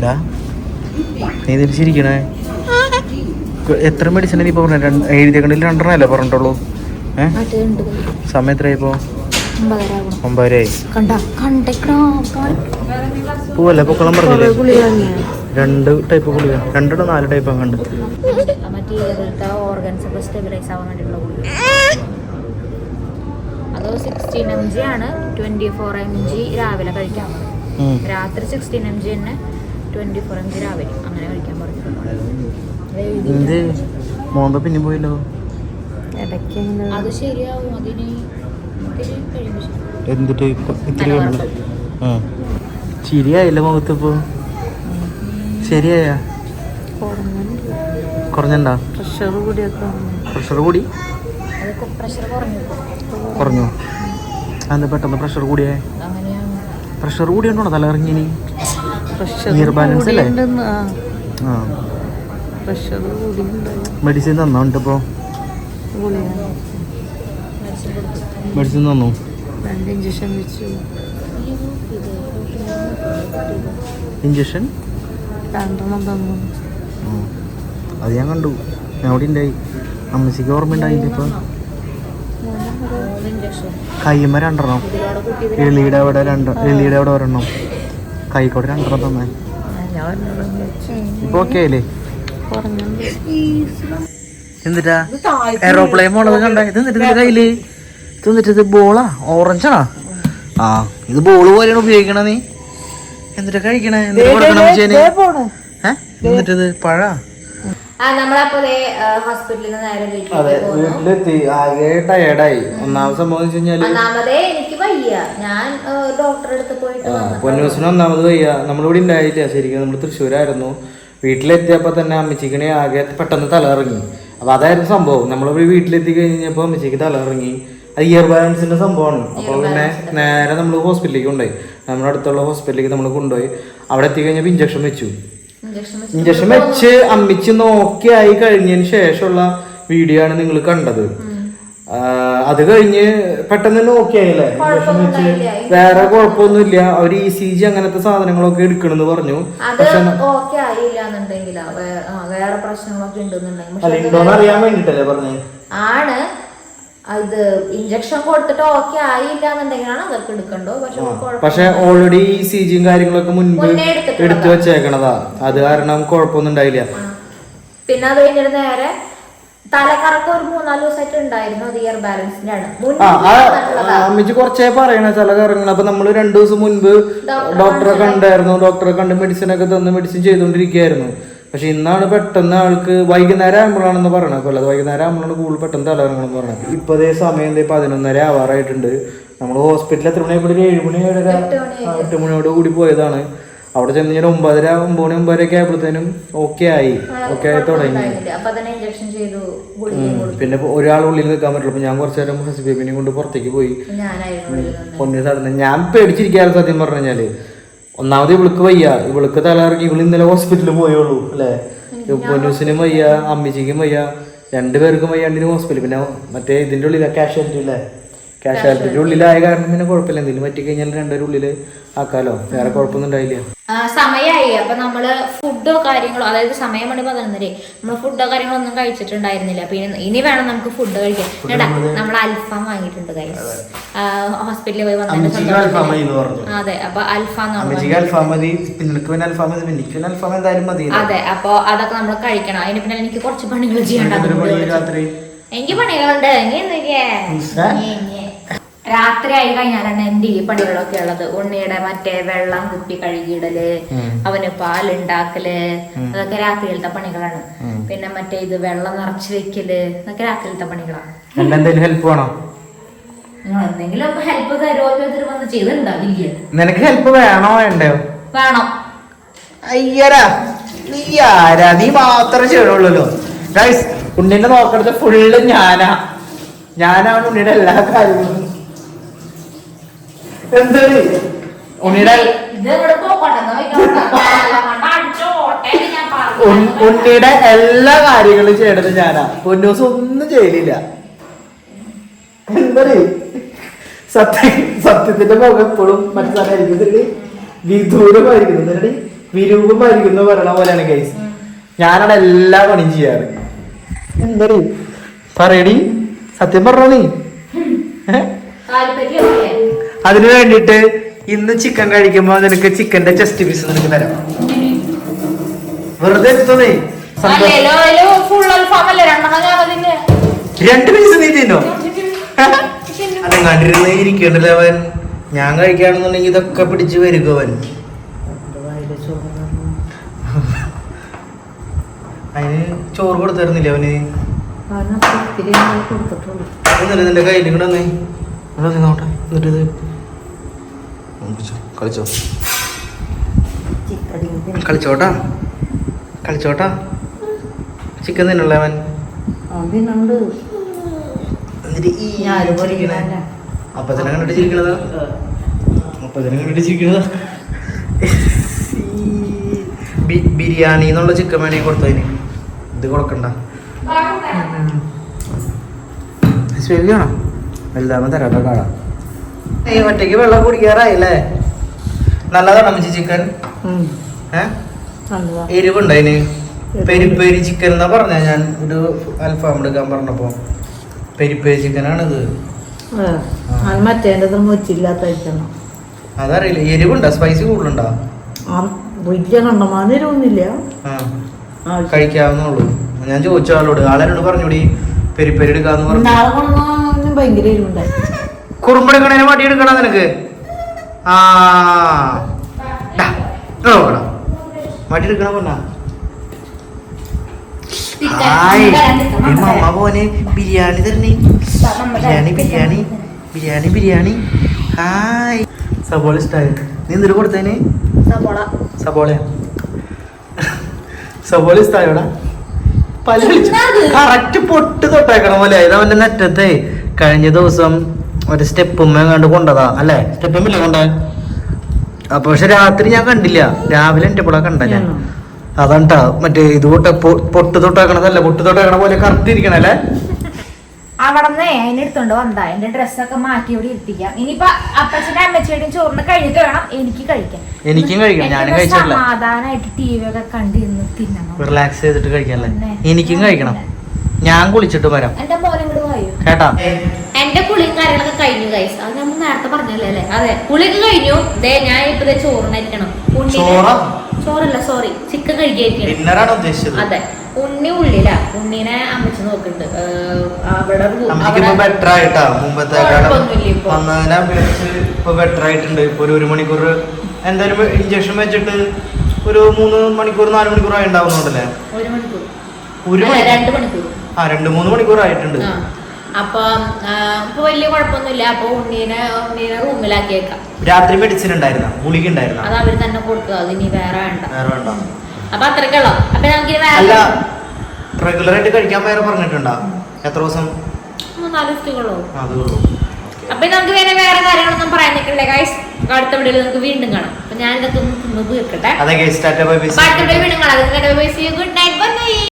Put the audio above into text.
എന്താ നീ തിരിച്ചിരിക്കണേ. എത്ര മെഡിസിൻ നീ ഇപ്പൊ പറഞ്ഞ? രണ്ടെണ്ണം അല്ലേ പറഞ്ഞിട്ടുള്ളൂ? ഏഹ് സമയം എത്രയായി ഇപ്പോ ഒമ്പതരാകണം ഒമ്പതരയായി. കണ്ട കണ്ടേക്കണോ? പോവല്ലേ? പൊക്കളം പറഞ്ഞില്ലേ? രണ്ട് ടൈപ്പ് ഗുളിക. രണ്ടോ നാല് ടൈപ്പ് അങ്ങണ്ട് മറ്റേ ഇയറിലത്തെ ഓർഗൻസ് സ്റ്റെബിലൈസ് ആവാൻ വേണ്ടിയുള്ള ഗുളിക. അത് സിക്സ്റ്റീൻ എം ജി ആണ്. ട്വന്റി ഫോർ എം ജി രാവിലെ കഴിക്കാം. രാത്രി സിക്സ്റ്റീൻ എം ജി തന്നെ ട്വന്റി ഫോർ എം ജി രാവിലെ അങ്ങനെ കഴിക്കാൻ പറഞ്ഞിട്ടുണ്ട് മോന്ത പിന്നെ പോയല്ലോ. അത് ശരിയാവും. അതിന് ഇത്തിരി ശരിയായില്ല ശരിയായ? കുറഞ്ഞണ്ടാ? പ്രഷർ കൂടിയൊക്കെ പ്രഷർ കൂടി? കുറഞ്ഞു. പെട്ടെന്ന് പ്രഷർ കൂടിയേ? അങ്ങനെയാണ്. പ്രഷർ കൂടിയുണ്ടോ തല മെഡിസിൻ തന്നോ ഇപ്പോ? ഗുളിക. മെഡിസിൻ തന്നു? രണ്ട് ഇഞ്ചക്ഷൻ വെച്ചു. ഇഞ്ചക്ഷൻ രണ്ടെണ്ണം തന്നു. അത് ഞാൻ കണ്ടു. എവിടെ അവിടെ ഉണ്ടായി. അമ്മച്ചിക്ക് ഓർമ്മ ഉണ്ടായില്ല ഇപ്പൊ. ഇഞ്ചക്ഷൻ രണ്ടെണ്ണം. എളിയുടെ അവിടെ രണ്ട് എളിയുടെ അവിടെ ഒരെണ്ണം. കൈക്കോടെ രണ്ടെണ്ണം തന്നെ. ഇപ്പൊ ഓക്കെ എന്നിട്ടാ എറോപ്ലെയിൻ പോണത് കണ്ട? ഇത് എന്നിട്ട് കയ്യിൽ? ഇത് എന്നിട്ട് ഇത് ബോളാ? ഓറഞ്ചാണോ ആ ഇത് ബോൾ പോലെയാണ് ഉപയോഗിക്കണ നീ. എന്നിട്ട് കഴിക്കണേ? എന്നിട്ട് കൊടുക്കണം അമ്മച്ചേന് എന്നിട്ടത് പഴാ? അതെ വീട്ടിലെത്തി. ആകെ ടയേർഡായി ഒന്നാമത് സംഭവം വെച്ച് കഴിഞ്ഞാൽ പൊന്നൂസിന് ഒന്നാമത് വയ്യ. നമ്മളിവിടെ ഉണ്ടായില്ല ശരിക്കും നമ്മൾ തൃശ്ശൂരായിരുന്നു. വീട്ടിലെത്തിയപ്പോൾ തന്നെ അമ്മച്ചിക്കണി ആകെ പെട്ടെന്ന് തലയിറങ്ങി അപ്പൊ അതായിരുന്നു സംഭവം. നമ്മളിവിടെ വീട്ടിലെത്തി കഴിഞ്ഞപ്പോൾ അമ്മച്ചിക്ക് തലയിറങ്ങി അത് ഇയർ ബാലൻസിന്റെ സംഭവമാണ്. അപ്പോൾ പിന്നെ നേരെ നമ്മൾ ഹോസ്പിറ്റലിലേക്ക് കൊണ്ടുപോയി. നമ്മുടെ അടുത്തുള്ള ഹോസ്പിറ്റലിലേക്ക് നമ്മൾ കൊണ്ടുപോയി. അവിടെ എത്തി കഴിഞ്ഞപ്പോൾ ഇഞ്ചക്ഷൻ വെച്ചു. ഇഞ്ചക്ഷൻ വെച്ച് അമ്മിച്ച് നോക്കി ആയി കഴിഞ്ഞതിന് ശേഷമുള്ള വീഡിയോ ആണ് നിങ്ങൾ കണ്ടത്. അത് കഴിഞ്ഞ് പെട്ടെന്ന് നോക്കിയായില്ലേ? വേറെ കുഴപ്പമൊന്നും ഇഞ്ചക്ഷൻ വെച്ച് വേറെ കുഴപ്പമൊന്നുമില്ല. അവർ ഇ സി ജി അങ്ങനത്തെ സാധനങ്ങളൊക്കെ എടുക്കണമെന്ന് പറഞ്ഞു. അല്ല ഉണ്ടോന്ന് അറിയാൻ വേണ്ടിട്ടല്ലേ പറഞ്ഞേ? ആണ്. ഇത് ഇഞ്ചക്ഷൻ കൊടുത്തിട്ട് ഓക്കെ ആയില്ല എന്നുണ്ടെങ്കിലാണ് അവർക്ക് എടുക്കണ്ടോ പക്ഷെ പക്ഷെ ഓൾറെഡി സി ജിയും കാര്യങ്ങളൊക്കെ മുൻപ് എടുത്തു വെച്ചേക്കണതാ. അത് കാരണം കുഴപ്പമൊന്നും ഉണ്ടായില്ല. പിന്നെ അത് കഴിഞ്ഞിട്ട് നേരെ തലക്കറക്കം ഒരു മൂന്നാൽ ദിവസമായിട്ട് ഉണ്ടായിരുന്നു അത് ഇയർ ബാലൻസിന്റെ അമ്മച്ചി കുറച്ചേ പറയണ ചില കാര്യങ്ങൾ അപ്പൊ നമ്മൾ രണ്ടു ദിവസം മുൻപ് ഡോക്ടറെ കണ്ടായിരുന്നു. ഡോക്ടറെ കണ്ട് മെഡിസിൻ ഒക്കെ തന്ന് മെഡിസിൻ ചെയ്തുകൊണ്ടിരിക്കുകയായിരുന്നു പക്ഷെ ഇന്നാണ് പെട്ടെന്ന് ആൾക്ക് വൈകുന്നേരം ആകുമ്പോഴാണെന്ന് പറയണത്. അല്ല വൈകുന്നേരം ആകുമ്പോഴാണ് കൂടുതൽ പെട്ടെന്ന് തലകറങ്ങണമെന്ന് പറയണത്. ഇപ്പൊ അതേ സമയം പതിനൊന്നര ആവാറായിട്ടുണ്ട്. നമ്മൾ ഹോസ്പിറ്റലിൽ എത്ര മണിയായി ഇവിടെ ഏഴ് മണി ഏഴര എട്ട് മണിയോട് കൂടി പോയതാണ്. അവിടെ ചെന്ന് ഞാൻ ഒമ്പതര ഒമ്പത് മണി ഒമ്പതരയൊക്കെ ആയപ്പോഴത്തേനും ഓക്കെ ആയി. ഓക്കെ ആയി തുടങ്ങി. പിന്നെ ഒരാൾ ഉള്ളിൽ നിൽക്കാൻ പറ്റുള്ളൂ അപ്പൊ ഞാൻ കുറച്ചു നേരം ഹസ്ബേബിനെയും കൊണ്ട് പുറത്തേക്ക് പോയി. ഞാനായിരുന്നു ഉള്ളിൽ നിന്ന്. പൊന്നു സാധനം. ഞാൻ പേടിച്ചിരിക്കാറ് സത്യം പറഞ്ഞു കഴിഞ്ഞാൽ. ഒന്നാമത് ഇവൾക്ക് വയ്യ. ഇവൾക്ക് തലയിറങ്ങി ഇവൾ ഇന്നലെ ഹോസ്പിറ്റലിൽ പോയുള്ളൂ അല്ലേ? പൊന്നൂസിനും വയ്യ അമ്മിച്ചിക്കും വയ്യ. രണ്ടുപേർക്കും വയ്യാണ്ടിന് ഹോസ്പിറ്റലിൽ പിന്നെ മറ്റേ ഇതിന്റെ ഉള്ളിലാ കാഷ്വാലിറ്റി അല്ലേ കാഷ്വാലിറ്റിന്റെ ഉള്ളിലായ കാരണം പിന്നെ കുഴപ്പമില്ല. എന്തെങ്കിലും പറ്റിക്കഴിഞ്ഞാൽ രണ്ടുപേരുടെ ഉള്ളിൽ ആക്കാലോ. വേറെ കുഴപ്പമൊന്നും ഉണ്ടായില്ല ആ, സമയായി. അപ്പൊ നമ്മൾ ഫുഡോ കാര്യങ്ങളോ അതായത് സമയം മണി പതിനൊന്നര നമ്മൾ ഫുഡോ കാര്യങ്ങളോ ഒന്നും കഴിച്ചിട്ടുണ്ടായിരുന്നില്ല. പിന്നെ ഇനി വേണം നമുക്ക് ഫുഡ് കഴിക്കാൻ. കേട്ടാ നമ്മൾ അൽഫാം വാങ്ങിയിട്ടുണ്ട് കൈ ഹോസ്പിറ്റലിൽ പോയി വന്നിട്ടുണ്ട് അതെ അപ്പൊ അൽഫാം എനിക്ക് അതെ അപ്പൊ അതൊക്കെ നമ്മൾ കഴിക്കണം. അതിന് പിന്നെ എനിക്ക് കുറച്ച് പണികൾ ചെയ്യണ്ട എനിക്ക് പണികളുണ്ട്. ഇനി രാത്രി ആയി കഴിഞ്ഞാലാണ് എന്റെ ഈ പണികളൊക്കെ ഉള്ളത്. ഉണ്ണിയുടെ മറ്റേ വെള്ളം കുപ്പി കഴുകിയിടൽ അവന് പാലുണ്ടാക്കൽ അതൊക്കെ രാത്രിയിലത്തെ പണികളാണ്. പിന്നെ മറ്റേ ഇത് വെള്ളം നിറച്ച് വെക്കൽ അതൊക്കെ രാത്രിയിലത്തെ പണികളാണ്. എന്തെങ്കിലും ഹെൽപ്പ് വേണോ? എന്തെങ്കിലും ഹെൽപ്പ് തരുമോ വന്ന് ചെയ്തിട്ടുണ്ടാവില്ല നിനക്ക് ഹെൽപ്പ് വേണോ വേണ്ടോ? വേണം. അയ്യരാ നീ ആരാ? നീ മാത്രമേ ചെയ്യണുള്ളൂ ഗൈസ് ഉണ്ണിനെ നോക്കണത് ഫുള്ള് ഞാനാ. ഞാനാണ് ഉണ്ണിയുടെ എല്ലാ കാര്യങ്ങളും എന്ത് ഉണ്ണിയുടെ ഇത് ഇവിടെ പോകട്ടെ എന്ന് വെക്കണം. അടിച്ചോട്ടെ എന്ന് ഞാൻ പറഞ്ഞു. ഉണ്ണിയുടെ എല്ലാ കാര്യങ്ങളും ചെയ്യണത് ഞാനാ. പൊന്നൂസ് ഒന്നും ചെയ്യലില്ല. എന്താ സത്യ സത്യത്തിന്റെ മുഖം എപ്പോഴും മനസ്സിലായിരിക്കുന്നില്ലേ വിദൂരമായിരിക്കുന്നു വിരൂപമായിരിക്കും എന്ന് പറയണ പോലെയാണ് കേസ് ഞാനാണ് എല്ലാ പണിയും ചെയ്യാറ്. എന്താ പറയടി. സത്യം പറഞ്ഞോ നീ? അതിനു വേണ്ടിട്ട് ഇന്ന് ചിക്കൻ കഴിക്കുമ്പോ നിനക്ക് ചിക്കന്റെ ചെസ്റ്റ് പീസ് നിനക്ക് തരാം. വെറുതെ എത്തുന്നേ രണ്ട് പീസ് നീ തിന്നോ? അത് കണ്ടിരുന്നേ ഇരിക്കണ്ടല്ലോ അവൻ? ഞാൻ കഴിക്കുകയാണെന്നുണ്ടെങ്കിൽ ഇതൊക്കെ പിടിച്ച് വരിക അവൻ. അതിന് ചോറ് കൊടുത്തിരുന്നില്ല അവന്? ഒന്നുമില്ല നിന്റെ കയ്യിൽ വന്നേ. ഇവിടെ നോട്ടെ എന്നിട്ട് ഇത് പിടിച്ചോ, കളിച്ചോ. കളിച്ചോട്ടാ? കളിച്ചോട്ടാ? ചിക്കൻ തിന്നുള്ള അവൻ? എന്നിട്ട് ഈ ചിരിക്കണേ. അപ്പച്ചനെ കണ്ടിട്ട് ചിരിക്കണതാ? അപ്പച്ചനെ കണ്ടിട്ട് ചിരിക്കണതാ? ബിരിയാണി എന്നുള്ള ചിക്കൻ വേണമെങ്കിൽ കൊടുത്തതിന് ഇത് കൊടുക്കണ്ട. ശരിയാണോ? എല്ലാവരും തരാട്ടോ കാണാം. ഒറ്റയ്ക്ക് വെള്ളം കുടിക്കാറായില്ലേ? നല്ലതാണ് അമ്മച്ചി ചിക്കൻ? എരിവുണ്ട് അതിന്? പെരിപ്പേരി ചിക്കൻ എന്നാ പറഞ്ഞ? ഞാൻ ഒരു അൽഫാം എടുക്കാൻ പറഞ്ഞപ്പോ. പെരിപ്പേരി ചിക്കൻ ആണിത് മുച്ചില്ലാത്ത കഴിക്കണം അതറിയില്ല. എരിവുണ്ടോ? സ്പൈസി കൂടുതലുണ്ടോ? ആ വലിയ കണ്ടമാനൊന്നുമില്ല ആ. കഴിക്കാവുന്നുള്ളൂ ഞാൻ ചോദിച്ചു ആളോട് ആളെന്നോട് പറഞ്ഞൂടി പെരിപ്പേരി എടുക്കാന്ന് പറഞ്ഞു. ഭയങ്കര എരിവുണ്ടായി. കുറുമ്പെടുക്കണേനെ വടി എടുക്കണ നിനക്ക്? ആ. ഡാ, വടി എടുക്കണ പൊന്നാ ഹായ് മമ്മ പോനെ ബിരിയാണി തരണേ. ബിരിയാണി ബിരിയാണി ബിരിയാണി ബിരിയാണി. ഹായ്. സബോള ഇഷ്ടമായി നീ എന്തിട്ട് കൊടുത്തേന്? സബോള. സബോള ഇഷ്ടമായോടാ പല കറക്റ്റ് പൊട്ട് തൊട്ടേക്കണ പോലെ ഇത് അവന്റെ നെറ്റത്തെ. കഴിഞ്ഞ ദിവസം ഒരു സ്റ്റെപ്പുമ്മ കണ്ട് കൊണ്ടതാ അല്ലേ? സ്റ്റെപ്പുമില്ല കൊണ്ടേ? അപ്പൊ പക്ഷെ രാത്രി ഞാൻ കണ്ടില്ല. രാവിലെ എന്റെ കൂടെ കണ്ട ഞാൻ. അതാണ് മറ്റേ ഇത് പൊട്ട പൊട്ട് തൊട്ടാക്കണതല്ല? പൊട്ട് തൊട്ടാക്കണ പോലെ കറുത്തിരിക്കണല്ലേ അവിടെന്ന് അതിനെടുത്തോണ്ട് വന്നാ എന്റെ ഡ്രസ്സൊക്കെ മാറ്റി ഇവിടെ ഇരുത്തിക്കാം. ഇനിയിപ്പൊ അപ്പച്ചന്റെ അമ്മച്ചിയുടെയും ചോറിന് കഴിഞ്ഞിട്ട് വേണം എനിക്ക് കഴിക്കാൻ. എനിക്കും കഴിക്കണം. ഞാനും കഴിച്ചില്ല കഴിച്ചിട്ടില്ല. സമാധാനായിട്ട് ടി വി ഒക്കെ കണ്ടിരുന്ന് തിന്നണം. റിലാക്സ് ചെയ്തിട്ട് കഴിക്കാനല്ലേ എനിക്കും കഴിക്കണം. ഞാൻ കുളിച്ചിട്ട് വരാം. എന്റെ മോനെ കൂടെ കേട്ടാ? എന്റെ കുളിയും കാര്യങ്ങളൊക്കെ കഴിഞ്ഞു കൈസ് അത് നമ്മൾ നേരത്തെ പറഞ്ഞല്ലേ അല്ലേ? അതെ കുളിയൊക്കെ കഴിഞ്ഞു. ദേ ഞാൻ ഇപ്പൊ ചോറിനായിരിക്കണം. ചോറാ? ചോറല്ല സോറി ചിക്കൻ കഴിക്കായിരിക്കണം അതെ. ഉണ്ണി ഉള്ളില. ഉണ്ണീനെ അമ്മച്ച് നോക്കുന്നുണ്ട് അവിടെ ബെറ്റർ ആയിട്ടുണ്ട്. ഇപ്പൊ ഒരു മണിക്കൂർ എന്തായാലും ഇഞ്ചക്ഷൻ വെച്ചിട്ട് ഒരു മൂന്ന് മണിക്കൂർ നാല് മണിക്കൂർ ആയി ഉണ്ടാവുന്നുണ്ടല്ലേ? ഒരു മണിക്കൂർ. ആ രണ്ട് മൂന്ന് മണിക്കൂർ ആയിട്ടുണ്ട്. അപ്പൊ ഇപ്പൊ വലിയ കുഴപ്പമൊന്നുമില്ല. അപ്പൊ ഉണ്ണീനെ ഉണ്ണീനെ റൂമിലാക്കിയേക്കാം. രാത്രി മെഡിസിൻ ഉണ്ടായിരുന്ന ഗുളിക ഉണ്ടായിരുന്ന അത് അവർ തന്നെ കൊടുത്തു. അത് ഇനി വേറെ വേണ്ട. വേറെ വേണ്ട. അപ്പൊ അത്രക്കുള്ളൂ അപ്പൊ നമുക്ക് അല്ല റെഗുലർ ആയിട്ട് കഴിക്കാൻ വേറെ പറഞ്ഞിട്ടുണ്ടോ? എത്ര ദിവസം? മൂന്നാൽ ദിവസത്തേക്കുള്ളൂ. അപ്പൊ നമുക്ക് വേറെ വേറെ കാര്യങ്ങളൊന്നും പറയാൻ നിൽക്കണ്ടേ. ഗൈസ് അടുത്ത വീഡിയോയിൽ നമുക്ക് വീണ്ടും കാണാം. അപ്പൊ ഞാൻ ഇതൊക്കെ ഒന്ന് തീർക്കട്ടെ. Good night. ബൈ.